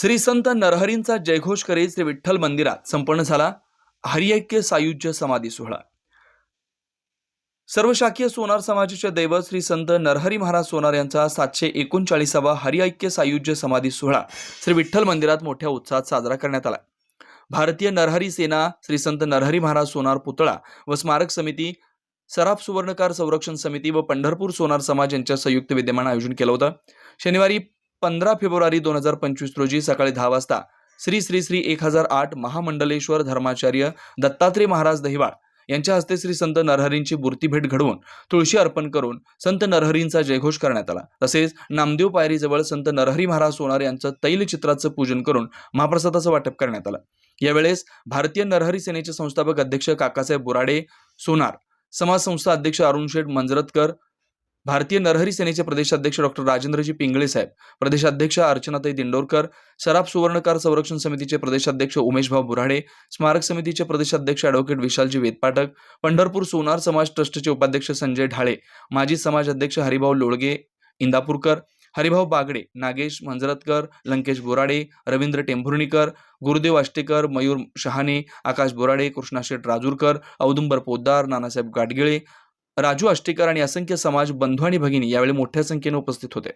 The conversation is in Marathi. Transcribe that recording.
श्री संत नरहरींचा जयघोष करीत श्री विठ्ठल मंदिरात संपन्न झाला. हरिऐक्य सायुज्य समाधी सोहळा. सर्वशाखीय सोनार समाजाचे दैवत श्री संत नरहरी महाराज सोनार यांचा सातशे एकोणचाळीसावा हरिऐक्य सायुज्य समाधी सोहळा श्री विठ्ठल मंदिरात मोठ्या उत्साहात साजरा करण्यात आला. भारतीय नरहरी सेना श्री संत नरहरी महाराज सोनार पुतळा व स्मारक समिती सराफ सुवर्णकार संरक्षण समिती व पंढरपूर सोनार समाज यांच्या संयुक्त विद्यमान आयोजन केलं होतं. शनिवारी पंधरा फेब्रुवारी दोन हजार पंचवीस रोजी सकाळी दहा वाजता श्री श्री श्री एक हजार आठ महामंडलेश्वर धर्माचार्य दत्तात्रय महाराज दहिवाळ यांच्या हस्ते श्री संत नरहरींची मूर्ती भेट घडवून तुळशी अर्पण करून संत नरहरींचा जयघोष करण्यात आला. तसेच नामदेव पायरीजवळ संत नरहरी महाराज सोनार यांचं तैलचित्राचं पूजन करून महाप्रसादाचं वाटप करण्यात आलं. यावेळेस भारतीय नरहरी सेनेचे संस्थापक अध्यक्ष काकासाहेब बोराडे सोनार समाज संस्था अध्यक्ष अरुण शेठ मंजरतकर भारतीय नरहरी सेनेचे प्रदेशाध्यक्ष डॉक्टर राजेंद्रजी पिंगळे साहेब प्रदेशाध्यक्ष अर्चनाताई दिंडोरकर सराफ सुवर्णकार संरक्षण समितीचे प्रदेशाध्यक्ष उमेशभाऊ बुराडे स्मारक समितीचे प्रदेशाध्यक्ष ॲडव्होकेट विशालजी वेदपाठक पंढरपूर सोनार समाज ट्रस्टचे उपाध्यक्ष संजय ढाळे माजी समाज अध्यक्ष हरिभाऊ लोळगे इंदापूरकर हरिभाऊ बागडे नागेश मंजरतकर लंकेश बोराडे रवींद्र टेंभुर्णीकर गुरुदेव आष्टेकर मयूर शहाणे आकाश बोराडे कृष्णाशेठ राजूरकर औदुंबर पोद्दार नानासाहेब गाडगिळे राजू आष्टीकर आणि असंख्य समाज बंधू आणि भगिनी यावेळी मोठ्या संख्येने उपस्थित होते.